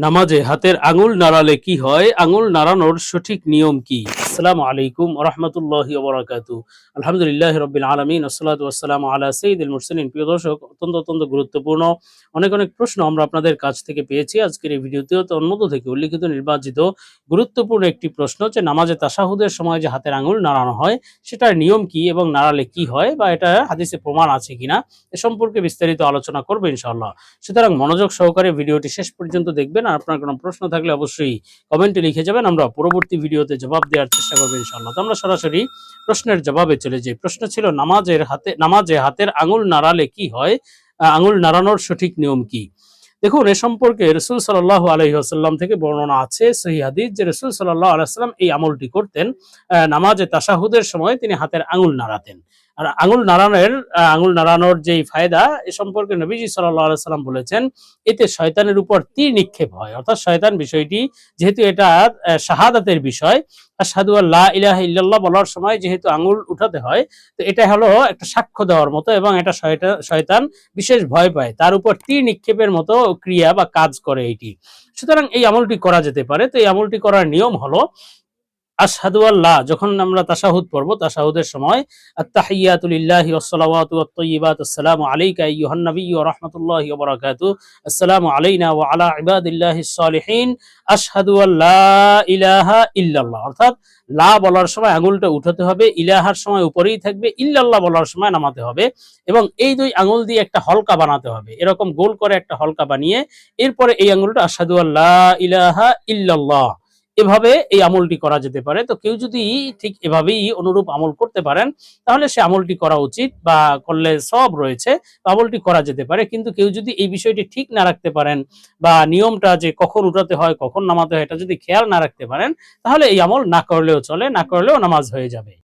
নামাজে হাতের আঙুল নাড়ালে কি হয়? আঙুল নাড়ানোর সঠিক নিয়ম কি? আসসালামু আলাইকুম রহমতুল্লাহি আলহামদুলিল্লাহ রবিল আলমিন আসসালামু আলা সঈদুল মুরসালিন। প্রিয় দর্শক, অত্যন্ত অত্যন্ত গুরুত্বপূর্ণ অনেক অনেক প্রশ্ন আমরা আপনাদের কাছ থেকে পেয়েছি আজকের এই ভিডিওতেও থেকে উল্লিখিত, নির্বাচিত, গুরুত্বপূর্ণ একটি প্রশ্ন যে নামাজে তাসাহুদের সময় যে হাতের আঙুল নাড়ানো হয়, সেটার নিয়ম কি এবং নাড়ালে কি হয় বা এটা হাদিসে প্রমাণ আছে কিনা, এ সম্পর্কে বিস্তারিত আলোচনা করব ইনশাআল্লাহ। সুতরাং মনোযোগ সহকারে ভিডিওটি শেষ পর্যন্ত দেখবেন। আর আপনার কোনো প্রশ্ন থাকলে অবশ্যই কমেন্টে লিখে যাবেন। আমরা পরবর্তী ভিডিওতে জবাব দেওয়ার চেষ্টা করব ইনশাআল্লাহ। তো আমরা সরাসরি প্রশ্নের জবাবে চলে যাই। প্রশ্ন ছিল, নামাজের হাতে, নামাজে হাতের আঙুল নাড়ালে কি হয়? আঙুল নাড়ানোর সঠিক নিয়ম কি? দেখুন, এ সম্পর্কে রসুল সাল্লাহ আলহি আসাল্লাম থেকে বর্ণনা আছে সহিহাদিস যে রসুল সাল্লাহ আলাইসাল্লাম এই আমলটি করতেন। নামাজে তাসাহুদের সময় তিনি হাতের আঙুল নাড়াতেন। আর আঙুল নাড়ানোর আঙুল নাড়ানোর যেই ফায়দা, এ সম্পর্কে নবীজি সাল্লাহ আলাইসাল্লাম বলেছেন, এতে শয়তানের উপর তীর নিক্ষেপ হয়। অর্থাৎ শয়তান বিষয়টি যেহেতু এটা শাহাদাতের বিষয় আর সাধু আল্লাহ ইলাহা ইল্লাল্লাহ বলার সময় যেহেতু আঙুল উঠাতে হয়, তো এটা হলো একটা সাক্ষ্য দেওয়ার মতো এবং এটা শয়তা- শয়তান বিশেষ ভয় পায়। তার উপর তীর নিক্ষেপের মতো ক্রিয়া বা কাজ করে এটি। সুতরাং এই আমলটি করা যেতে পারে। তো এই আমলটি করার নিয়ম হলো আশহাদু আল্লাহ, যখন আমরা তাশাহুদ পড়ব, তাশাহুদের সময় আত্তাহিয়াতু লিল্লাহি ওয়াসসালাওয়াতু ওয়াত-তাইয়্যিবাত আসসালামু আলাইকা আইয়ুহান নাবিয়্যু ওয়া রাহমাতুল্লাহি ওয়া বারাকাতুহু আসসালামু আলাইনা ওয়া আলা ইবাদিল্লাহিস সালিহিন আশহাদু আল্লা ইলাহা ইল্লাল্লাহ। অর্থাৎ, লা বলার সময় আঙুলটা উঠাতে হবে, ইলাহার সময় উপরেই থাকবে, ইল্লাল্লাহ বলার সময় নামাতে হবে এবং এই দুই আঙুল দিয়ে একটা হলকা বানাতে হবে। এরকম গোল করে একটা হলকা বানিয়ে, এরপরে এই আঙুলটা আশহাদু আল্লাহ ইলাহা ইল্লাল্লাহ এভাবে এই আমলটি করা যেতে পারে। তো কেউ যদি ঠিক এভাবেই অনুরূপ আমল করতে পারেন, তাহলে সে আমলটি করা উচিত বা করলে সব রয়েছে আমলটি করা যেতে পারে। কিন্তু কেউ যদি এই বিষয়টি ঠিক না রাখতে পারেন বা নিয়মটা যে কখন উঠাতে হয়, কখন নামাতে হয়, এটা যদি খেয়াল না রাখতে পারেন, তাহলে এই আমল না করলেও চলে, না করলেও নামাজ হয়ে যাবে।